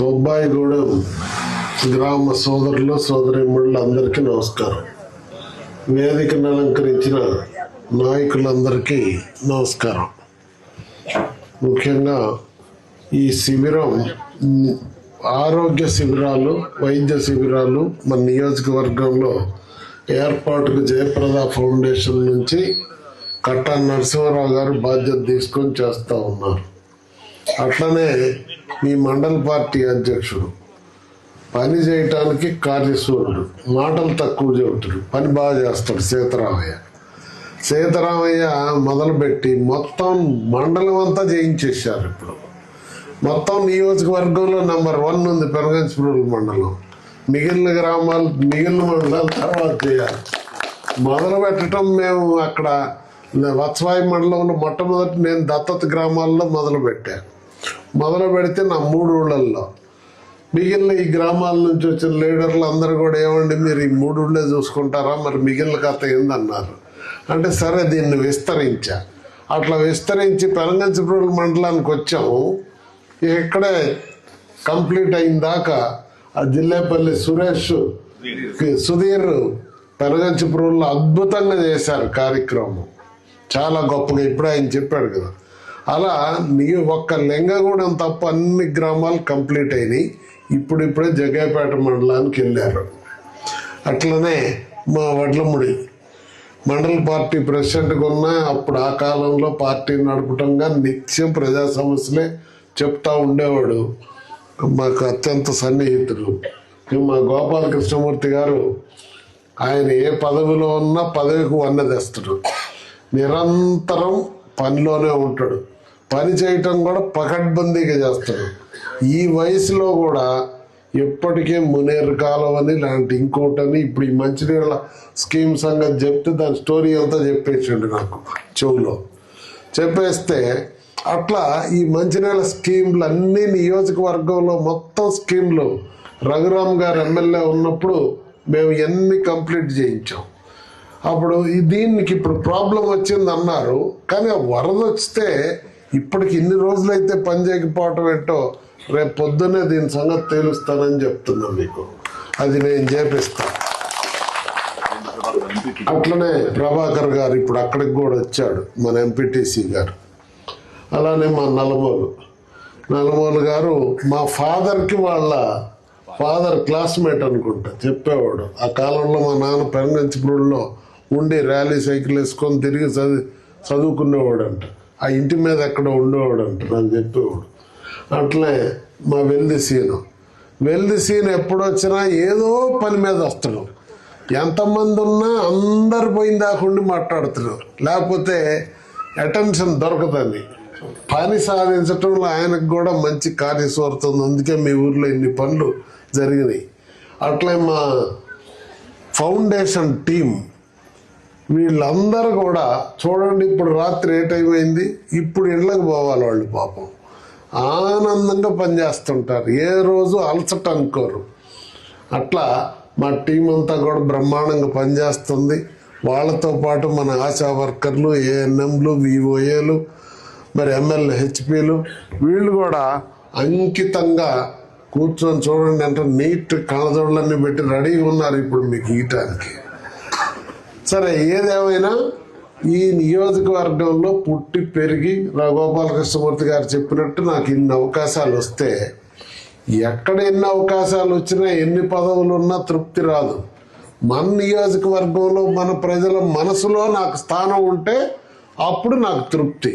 సుబ్బాయిగూడెం గ్రామ సోదరులు సోదరిముళ్ళు అందరికీ నమస్కారం. వేదికను అలంకరించిన నాయకులందరికీ నమస్కారం. ముఖ్యంగా ఈ శిబిరం ఆరోగ్య శిబిరాలు వైద్య శిబిరాలు మన నియోజకవర్గంలో ఏర్పాటుకు జయప్రద ఫౌండేషన్ నుంచి కట్టా నరసింహారావు గారు బాధ్యత తీసుకొని చేస్తూ ఉన్నారు. అట్లనే మీ మండల పార్టీ అధ్యక్షుడు పని చేయటానికి కార్యశూరుడు మాటలు తక్కువ చెబుతాడు పని బాగా చేస్తాడు సీతారామయ్య. సీతారామయ్య మొదలుపెట్టి మొత్తం మండలం అంతా చేయించేశారు ఇప్పుడు. మొత్తం నియోజకవర్గంలో నంబర్ వన్ ఉంది పెరగంచిపూడి మండలం. మిగిలిన గ్రామాలు మిగిలిన మండలాలు తర్వాత చేయాలి. మొదలు పెట్టడం మేము అక్కడ వత్సవాయి మండలంలో మొట్టమొదటి నేను దత్తత గ్రామాల్లో మొదలు పెట్టాను మొదలు పెడితే నా మూడు ఊళ్ళల్లో. మిగిలిన ఈ గ్రామాల నుంచి వచ్చిన లీడర్లు అందరూ కూడా ఏమండి మీరు ఈ మూడు ఊళ్ళే చూసుకుంటారా? మరి మిగిలిన కథ ఏందన్నారు? అంటే సరే దీన్ని విస్తరించా. అట్లా విస్తరించి పెనంగంచిపూడి మండలానికి వచ్చాము. ఇక్కడే కంప్లీట్ అయిన దాకా ఆ జిల్లేపల్లి సురేష్ సుధీర్ పెనగంచిపురంలో అద్భుతంగా చేశారు కార్యక్రమం. చాలా గొప్పగా ఇప్పుడే ఆయన చెప్పాడు కదా. అలా నీ ఒక్క లింగగూడెం తప్ప అన్ని గ్రామాలు కంప్లీట్ అయినాయి. ఇప్పుడు ఇప్పుడే మండలానికి వెళ్ళారు. అట్లనే మా వడ్లముడి మండల పార్టీ ప్రెసిడెంట్గా ఉన్న అప్పుడు ఆ కాలంలో పార్టీ నడపటంగా నిత్యం ప్రజా సమస్యలే చెప్తా ఉండేవాడు. మాకు అత్యంత సన్నిహితుడు మా గోపాల కృష్ణమూర్తి గారు ఆయన ఏ పదవిలో ఉన్నా పదవికి వన్నదేస్తాడు నిరంతరం పనిలోనే ఉంటాడు. పని చేయటం కూడా పకడ్బందీగా చేస్తాడు ఈ వయసులో కూడా ఎప్పటికే మునేరు కాలం అని లాంటి ఇంకోటని ఇప్పుడు ఈ మంచినీళ్ళ స్కీమ్ సంగతి చెప్తే దాని స్టోరీ అంతా చెప్పేసిండు నాకు చెవులో. చెప్పేస్తే అట్లా ఈ మంచినీళ్ళ స్కీమ్లు అన్ని నియోజకవర్గంలో మొత్తం స్కీమ్లు. రఘురామ్ గారు ఎమ్మెల్యే ఉన్నప్పుడు మేము ఎన్ని కంప్లీట్ చేయించాం. అప్పుడు దీనికి ఇప్పుడు ప్రాబ్లం వచ్చింది అన్నారు కానీ వరద వస్తే ఇప్పటికి ఇన్ని రోజులైతే పని చేయకపోవటం ఏంటో రేపు పొద్దున్నే దీని సంగతి తేలుస్తానని చెప్తున్నా మీకు. అది నేను చేపిస్తాను అట్లనే ప్రభాకర్ గారు ఇప్పుడు అక్కడికి కూడా వచ్చాడు మన ఎంపీటీసీ గారు. అలానే మా నలమోలు. నలమోలు గారు మా ఫాదర్కి వాళ్ళ ఫాదర్ క్లాస్మేట్ అనుకుంటా చెప్పేవాడు. ఆ కాలంలో మా నాన్న పెరంగంచిపూడిలో ఉండి ర్యాలీ సైకిల్ వేసుకొని తిరిగి చదివి చదువుకునేవాడు అంట ఆ ఇంటి మీద ఎక్కడ ఉండేవాడు అంట నాకు చెప్పేవాడు. అట్లే మా వెల్ది సీను. వెల్ది సీన్ ఎప్పుడొచ్చినా ఏదో పని మీద వస్తాడు. ఎంతమంది ఉన్నా అందరు పోయిన దాకా మాట్లాడుతాడు. లేకపోతే అటెన్షన్ దొరకదని పని సాధించటంలో ఆయనకు కూడా మంచి కార్యస్వార్థ ఉంది. అందుకే మీ ఊర్లో ఇన్ని పనులు జరిగినాయి. అట్లే మా ఫౌండేషన్ టీం వీళ్ళందరూ కూడా చూడండి ఇప్పుడు రాత్రి ఏ టైం అయింది? ఇప్పుడు ఇళ్ళకి పోవాలి వాళ్ళు పాపం. ఆనందంగా పనిచేస్తుంటారు. ఏ రోజు అలసట అనుకోరు. అట్లా మా టీం అంతా కూడా బ్రహ్మాండంగా పనిచేస్తుంది. వాళ్ళతో పాటు మన ఆశా వర్కర్లు ఏఎన్ఎంలు విఓఏలు మరి ఎమ్మెల్యే హెచ్పిలు వీళ్ళు కూడా అంకితంగా కూర్చొని చూడండి అంటే నీట్ కళ్ళజోళ్ళన్నీ పెట్టి రెడీగా ఉన్నారు ఇప్పుడు మీకు ఈయటానికి సరే ఏదేమైనా ఈ నియోజకవర్గంలో పుట్టి పెరిగి రఘుగోపాల కృష్ణమూర్తి గారు చెప్పినట్టు నాకు ఇన్ని అవకాశాలు వస్తే ఎక్కడ ఎన్ని అవకాశాలు వచ్చినా ఎన్ని పదవులు ఉన్నా తృప్తి రాదు. మన నియోజకవర్గంలో మన ప్రజల మనసులో నాకు స్థానం ఉంటే అప్పుడు నాకు తృప్తి.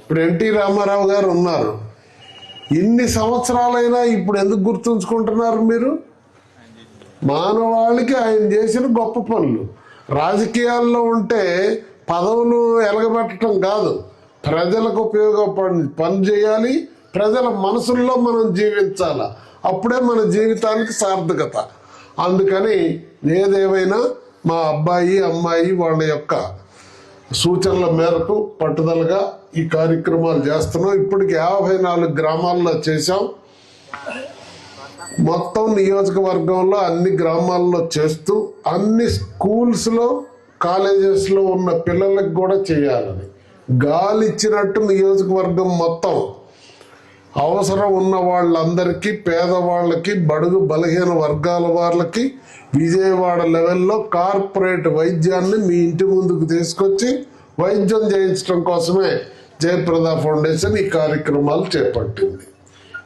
ఇప్పుడు ఎన్టీ రామారావు గారు ఉన్నారు. ఇన్ని సంవత్సరాలైనా ఇప్పుడు ఎందుకు గుర్తుంచుకుంటున్నారు మీరు? మానవాళికి ఆయన చేసిన గొప్ప పనులు. రాజకీయాల్లో ఉంటే పదవులు ఎలగబెట్టడం కాదు. ప్రజలకు ఉపయోగపడి పని చేయాలి. ప్రజల మనసుల్లో మనం జీవించాల? అప్పుడే మన జీవితానికి సార్థకత. అందుకని ఏదేమైనా మా అబ్బాయి అమ్మాయి వాళ్ళ యొక్క సూచనల మేరకు పట్టుదలగా ఈ కార్యక్రమాలు చేస్తున్నాం. ఇప్పటికి యాభై నాలుగు గ్రామాల్లో చేశాం. మొత్తం నియోజకవర్గంలో అన్ని గ్రామాల్లో చేస్తూ అన్ని స్కూల్స్లో కాలేజెస్లో ఉన్న పిల్లలకు కూడా చేయాలని. గాలి ఇచ్చినట్టు నియోజకవర్గం మొత్తం. అవసరం ఉన్న వాళ్ళందరికీ పేదవాళ్ళకి బడుగు బలహీన వర్గాల వాళ్ళకి విజయవాడ లెవెల్లో కార్పొరేట్ వైద్యాన్ని మీ ఇంటి ముందుకు తీసుకొచ్చి వైద్యం చేయించడం కోసమే జయప్రద ఫౌండేషన్ ఈ కార్యక్రమాలు చేపట్టింది.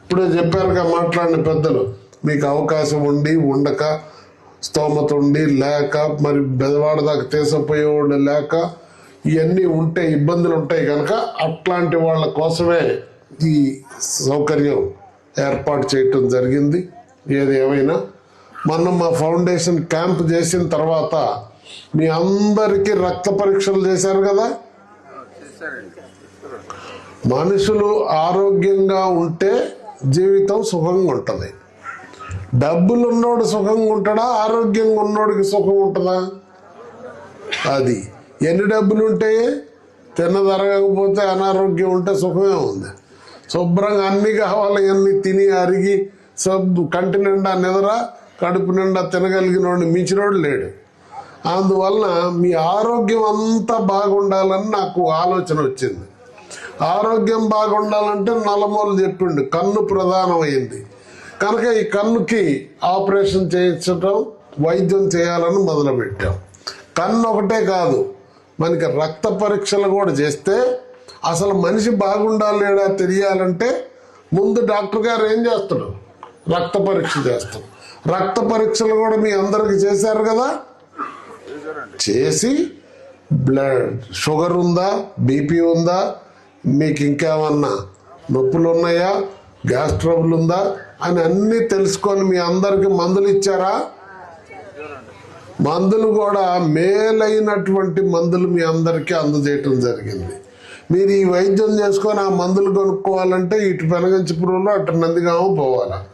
ఇప్పుడే చెప్పారుగా మాట్లాడిన పెద్దలు మీకు అవకాశం ఉండి ఉండక స్తోమత ఉండి లేక మరి బెదవాడ దాకా తీసపోయేవాడు లేక ఇవన్నీ ఉంటే ఇబ్బందులు ఉంటాయి కనుక అట్లాంటి వాళ్ళ కోసమే ఈ సౌకర్యం ఏర్పాటు చేయటం జరిగింది. ఏది ఏమైనా మనం మా ఫౌండేషన్ క్యాంప్ చేసిన తర్వాత మీ అందరికీ రక్త పరీక్షలు చేశారు కదా? మనుషులు ఆరోగ్యంగా ఉంటే జీవితం సుఖంగా ఉంటుంది. డబ్బులు ఉన్నోడు సుఖంగా ఉంటాడా? ఆరోగ్యంగా ఉన్నోడికి సుఖం ఉంటుందా? అది. ఎన్ని డబ్బులు ఉంటాయి తినదరగకపోతే అనారోగ్యం ఉంటే సుఖమే ఉంది. శుభ్రంగా అన్ని కావాలి అన్ని తిని అరిగి సబ్ కంటి నిండా నిద్ర కడుపు నిండా తినగలిగినోడిని మించినోడు లేడు. అందువలన మీ ఆరోగ్యం అంతా బాగుండాలని నాకు ఆలోచన వచ్చింది. ఆరోగ్యం బాగుండాలంటే నలమూలు చెప్పిండు. కన్ను ప్రధానమైంది. కనుక ఈ కన్నుకి ఆపరేషన్ చేయించడం వైద్యం చేయాలని మొదలుపెట్టాం. కన్ను ఒకటే కాదు మనకి రక్త పరీక్షలు కూడా చేస్తే అసలు మనిషి బాగుండాలి లేడా తెలియాలంటే ముందు డాక్టర్ గారు ఏం చేస్తాడు? రక్త పరీక్ష చేస్తాడు. రక్త పరీక్షలు కూడా మీ అందరికి చేశారు కదా? చేసి బ్లడ్ షుగర్ ఉందా బీపీ ఉందా మీకు ఇంకేమన్నా నొప్పులు ఉన్నాయా గ్యాస్ ట్రబుల్ ఉందా అని అన్నీ తెలుసుకొని మీ అందరికి మందులు ఇచ్చారా? మందులు కూడా మేలైనటువంటి మందులు మీ అందరికీ అందజేయటం జరిగింది. మీరు ఈ వైద్యం చేసుకొని ఆ మందులు కొనుక్కోవాలంటే ఇటు పెనగంచిపురంలో అటు నందిగాము పోవాలా?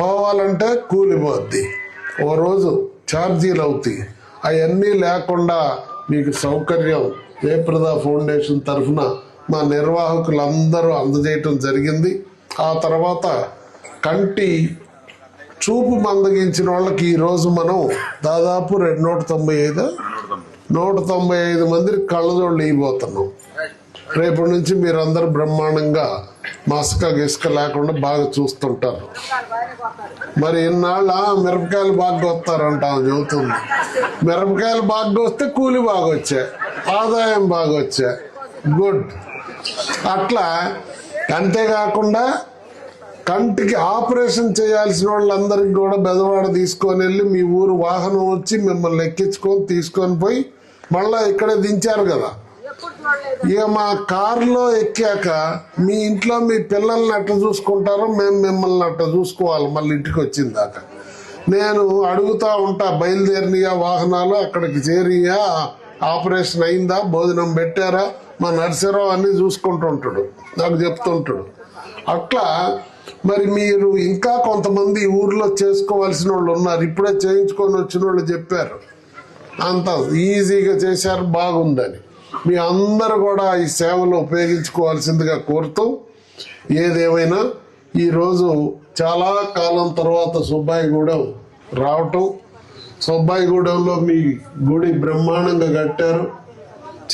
పోవాలంటే కూలిపోద్ది. ఓ రోజు ఛార్జీలు అవుతాయి. అవన్నీ లేకుండా మీకు సౌకర్యం జయప్రద ఫౌండేషన్ తరఫున మా నిర్వాహకులందరూ అందజేయటం జరిగింది. ఆ తర్వాత కంటి చూపు మందగించిన వాళ్ళకి ఈరోజు మనం దాదాపు రెండు నూట తొంభై ఐదు నూట తొంభై ఐదు మందికి కళ్ళజోళ్ళు ఇవ్వబోతున్నాం రేపటి నుంచి మీరందరూ బ్రహ్మాండంగా మసక గిసుక లేకుండా బాగా చూస్తుంటారు. మరి ఇన్నాళ్ళ మిరపకాయలు బాగా వస్తారంట చెబుతుంది. మిరపకాయలు బాగా వస్తే కూలి బాగా వచ్చాయి ఆదాయం బాగా వచ్చాయి. గుడ్. అట్లా అంతేకాకుండా కంటికి ఆపరేషన్ చేయాల్సిన వాళ్ళందరికీ కూడా బెదవాడ తీసుకొని వెళ్ళి మీ ఊరు వాహనం వచ్చి మిమ్మల్ని ఎక్కించుకొని తీసుకొని పోయి మళ్ళా ఇక్కడే దించారు కదా. ఇక మా కారులో ఎక్కాక మీ ఇంట్లో మీ పిల్లల్ని అట్ట చూసుకుంటారో మేము మిమ్మల్ని అట్ట చూసుకోవాలి మళ్ళీ ఇంటికి వచ్చిన దాకా. నేను అడుగుతా ఉంటా బయలుదేరినయా వాహనాలు అక్కడికి చేరియా ఆపరేషన్ అయిందా భోజనం పెట్టారా? మా నర్సరావు అన్ని చూసుకుంటూ ఉంటాడు నాకు చెప్తుంటాడు అట్లా మరి మీరు ఇంకా కొంతమంది ఊర్లో చేసుకోవాల్సిన వాళ్ళు ఉన్నారు ఇప్పుడే చేయించుకొని వచ్చిన వాళ్ళు చెప్పారు. అంత ఈజీగా చేశారు బాగుందని. మీ అందరూ కూడా ఈ సేవలు ఉపయోగించుకోవాల్సిందిగా కోరుతూ ఏదేమైనా ఈరోజు చాలా కాలం తర్వాత సుబ్బాయిగూడెం రావటం. సుబ్బాయిగూడెంలో మీ గుడి బ్రహ్మాండంగా కట్టారు.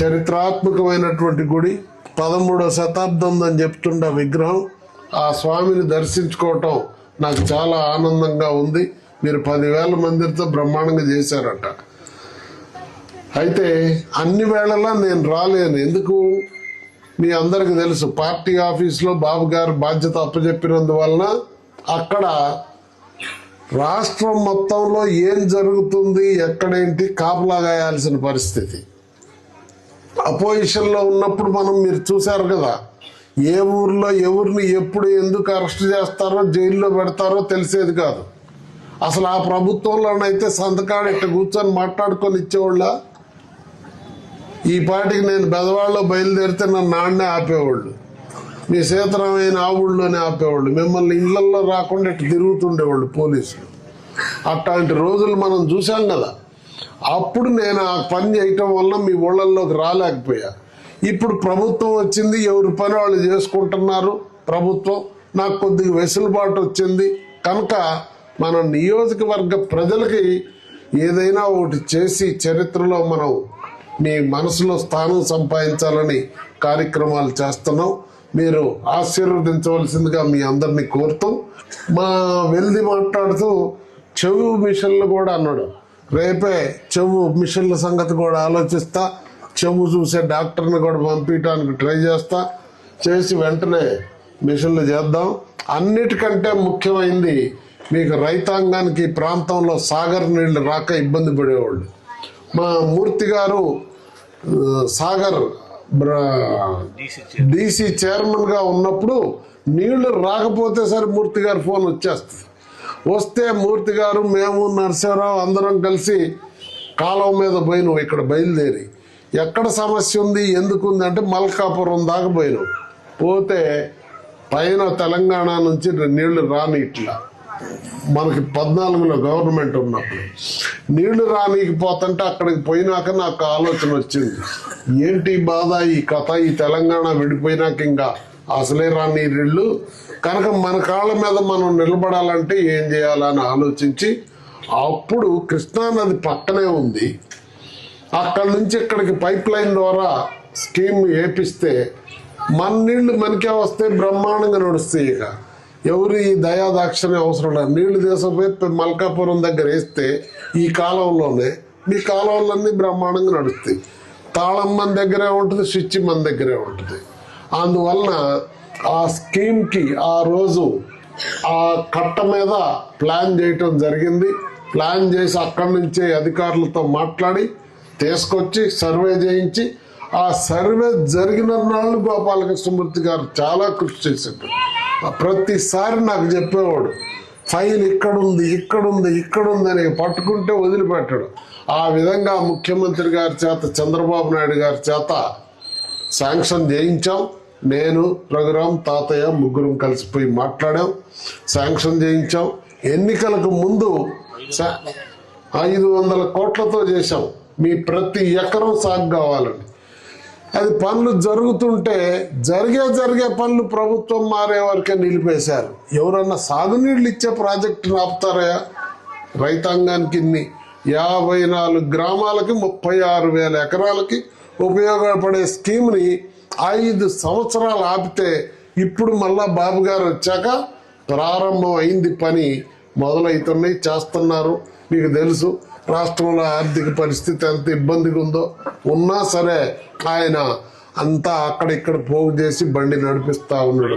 చరిత్రాత్మకమైనటువంటి గుడి పదమూడవ శతాబ్దం అని చెప్తుండే విగ్రహం. ఆ స్వామిని దర్శించుకోవటం నాకు చాలా ఆనందంగా ఉంది. మీరు పదివేల మందితో బ్రహ్మాండంగా చేశారట. అయితే అన్ని వేళలా నేను రాలేను. ఎందుకు? మీ అందరికి తెలుసు పార్టీ ఆఫీస్లో బాబు గారు బాధ్యత అప్పచెప్పినందువలన అక్కడ రాష్ట్రం మొత్తంలో ఏం జరుగుతుంది ఎక్కడేంటి కాపలా గాయాల్సిన పరిస్థితి. అపోజిషన్లో ఉన్నప్పుడు మనం మీరు చూశారు కదా ఏ ఊర్లో ఎవరిని ఎప్పుడు ఎందుకు అరెస్ట్ చేస్తారో జైల్లో పెడతారో తెలిసేది కాదు. అసలు ఆ ప్రభుత్వంలోనైతే సంతకాడు ఇట్ట కూర్చొని మాట్లాడుకొని ఇచ్చేవాళ్ళ? ఈ పాటికి నేను బెదవాళ్ళలో బయలుదేరితే నన్ను నాన్నే ఆపేవాళ్ళు. మీ సీతరామైన ఆ ఊళ్ళోనే ఆపేవాళ్ళు. మిమ్మల్ని ఇళ్ళలో రాకుండా ఇట్లా తిరుగుతుండేవాళ్ళు పోలీసులు. అట్లాంటి రోజులు మనం చూసాం కదా. అప్పుడు నేను ఆ పని చేయటం వల్ల మీ ఊళ్ళల్లోకి రాలేకపోయా. ఇప్పుడు ప్రభుత్వం వచ్చింది ఎవరి పని వాళ్ళు చేసుకుంటున్నారు ప్రభుత్వం. నాకు కొద్దిగా వెసులుబాటు వచ్చింది. కనుక మన నియోజకవర్గ ప్రజలకి ఏదైనా ఒకటి చేసి చరిత్రలో మనం మీ మనసులో స్థానం సంపాదించాలని కార్యక్రమాలు చేస్తున్నాం. మీరు ఆశీర్వదించవలసిందిగా మీ అందరినీ కోరుతూ మా వెళ్ళి మాట్లాడుతూ చెవు మిషన్లు కూడా అన్నాడు. రేపే చెవు మిషన్ల సంగతి కూడా ఆలోచిస్తా చెవు చూసే డాక్టర్ని కూడా పంపించడానికి ట్రై చేస్తా. చేసి వెంటనే మిషన్లు చేద్దాం. అన్నిటికంటే ముఖ్యమైనది మీకు రైతాంగానికి ప్రాంతంలో సాగర్ నీళ్ళు రాక ఇబ్బంది పడేవాళ్ళు. మా మూర్తి గారు సాగర్ డీసీ చైర్మన్. గా ఉన్నప్పుడు నీళ్ళు రాకపోతే సరే మూర్తి గారు ఫోన్ వచ్చేస్తుంది. వస్తే మూర్తి గారు మేము నరసింహరావు అందరం కలిసి కాలువ మీద పోయినాం ఇక్కడ బయలుదేరి. ఎక్కడ సమస్య ఉంది ఎందుకు ఉంది అంటే మల్కాపురం దాకా పోయినాం పోతే పైన తెలంగాణ నుంచి నీళ్ళు రాని ఇట్లా. మనకి పద్నాలుగులో గవర్నమెంట్ ఉన్నప్పుడు. నీళ్ళు రానికపోతుంటే అక్కడికి పోయినాక నాకు ఆలోచన వచ్చింది. ఏంటి బాధ ఈ కథ ఈ తెలంగాణ విడిపోయినాక ఇంకా అసలే రాని నీళ్ళు కనుక మన కాళ్ళ మీద మనం నిలబడాలంటే ఏం చేయాలని ఆలోచించి అప్పుడు కృష్ణానది పక్కనే ఉంది. అక్కడి నుంచి ఇక్కడికి పైప్ లైన్ ద్వారా స్కీమ్ వేపిస్తే మన నీళ్ళు మనకే వస్తే బ్రహ్మాండంగా నడుస్తాయి ఇక. ఎవరు ఈ దయాదాక్షిణ్యం అవసరం లేదు. నీళ్ళు తీసుకుపోయి మల్కాపురం దగ్గర వేస్తే ఈ కాలంలోనే మీ కాలంలన్నీ బ్రహ్మాండంగా నడుస్తాయి. తాళం మన దగ్గరే ఉంటుంది స్విచ్ మన దగ్గరే ఉంటుంది. అందువలన ఆ స్కీమ్కి ఆ రోజు ఆ కట్ట మీద ప్లాన్ చేయటం జరిగింది. ప్లాన్ చేసి అక్కడి నుంచే అధికారులతో మాట్లాడి తీసుకొచ్చి సర్వే చేయించి ఆ సర్వే జరిగిన నాళ్ళు గోపాలకృష్ణమూర్తి గారు చాలా కృషి చేశాడు ప్రతిసారి నాకు చెప్పేవాడు ఫైల్ ఇక్కడుంది ఇక్కడుంది ఇక్కడుంది అని పట్టుకుంటే వదిలిపెట్టాడు. ఆ విధంగా ముఖ్యమంత్రి గారి చేత చంద్రబాబు నాయుడు గారి చేత శాంక్షన్ చేయించాం. నేను రఘురాం తాతయ్య ముగ్గురం కలిసిపోయి మాట్లాడాం శాంక్షన్ చేయించాం. ఎన్నికలకు ముందు ఐదు వందల కోట్లతో చేశాం. మీ ప్రతి ఎకరం సాగు కావాలని అది పనులు జరుగుతుంటే జరిగే జరిగే పనులు ప్రభుత్వం మారే వరకే నిలిపేశారు. ఎవరన్నా సాగునీళ్ళు ఇచ్చే ప్రాజెక్టును ఆపుతారా? రైతాంగానికి ఇన్ని యాభై నాలుగు గ్రామాలకి ముప్పై ఆరు వేల ఎకరాలకి ఉపయోగపడే స్కీమ్ని ఐదు సంవత్సరాలు ఆపితే ఇప్పుడు మళ్ళా బాబు గారు వచ్చాక ప్రారంభం అయింది పని మొదలవుతున్నాయి చేస్తున్నారు. మీకు తెలుసు రాష్ట్రంలో ఆర్థిక పరిస్థితి ఎంత ఇబ్బందిగా ఉందో. ఉన్నా సరే ఆయన అంతా అక్కడ ఇక్కడ పోగు చేసి బండి నడిపిస్తా ఉన్నాడు.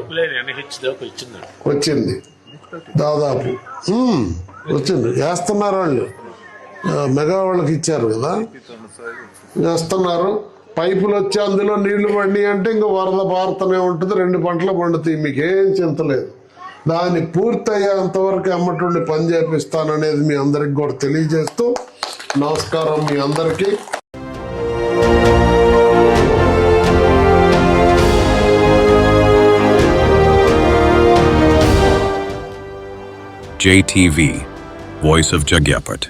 వచ్చింది దాదాపు. వచ్చింది. వేస్తున్నారు వాళ్ళు. మెగా వాళ్ళకి ఇచ్చారు కదా. వేస్తున్నారు. పైపులు వచ్చి అందులో నీళ్ళు పండి అంటే ఇంకా వరద పారుతూనే ఉంటుంది. రెండు పంటలు పండుతాయి. మీకేం చింతలేదు దాన్ని పూర్తి అయ్యేంత వరకు అమ్మటుండి పని చేపిస్తాననేది మీ అందరికి కూడా తెలియజేస్తూ నమస్కారం మీ అందరికీ. JTV, Voice of Jagyapat.